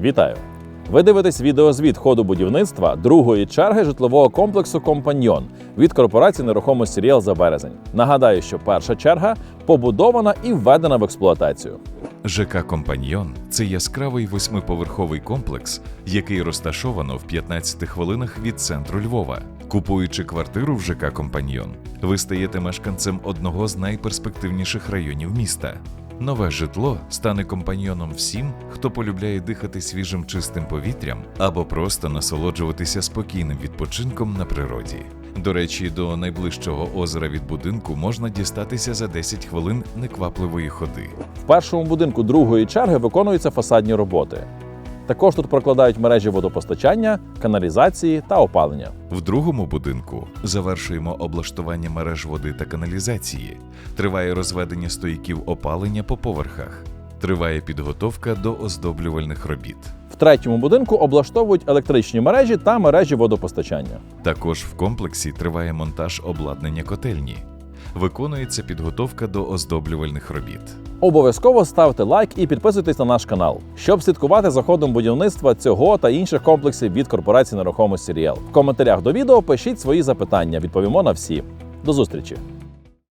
Вітаю! Ви дивитесь відеозвіт ходу будівництва другої черги житлового комплексу Компаньйон від корпорації нерухомості Ріел за березень. Нагадаю, що перша черга побудована і введена в експлуатацію. ЖК Компаньйон це яскравий восьмиповерховий комплекс, який розташовано в 15 хвилинах від центру Львова. Купуючи квартиру в ЖК Компаньйон, ви стаєте мешканцем одного з найперспективніших районів міста. Нове житло стане компаньйоном всім, хто полюбляє дихати свіжим чистим повітрям або просто насолоджуватися спокійним відпочинком на природі. До речі, до найближчого озера від будинку можна дістатися за 10 хвилин неквапливої ходи. В першому будинку другої черги виконуються фасадні роботи. Також тут прокладають мережі водопостачання, каналізації та опалення. В другому будинку завершуємо облаштування мереж води та каналізації. Триває розведення стояків опалення по поверхах. Триває підготовка до оздоблювальних робіт. В третьому будинку облаштовують електричні мережі та мережі водопостачання. Також в комплексі триває монтаж обладнання котельні. Виконується підготовка до оздоблювальних робіт. Обов'язково ставте лайк і підписуйтесь на наш канал, щоб слідкувати за ходом будівництва цього та інших комплексів від корпорації нерухомості Ріел. В коментарях до відео пишіть свої запитання, відповімо на всі. До зустрічі!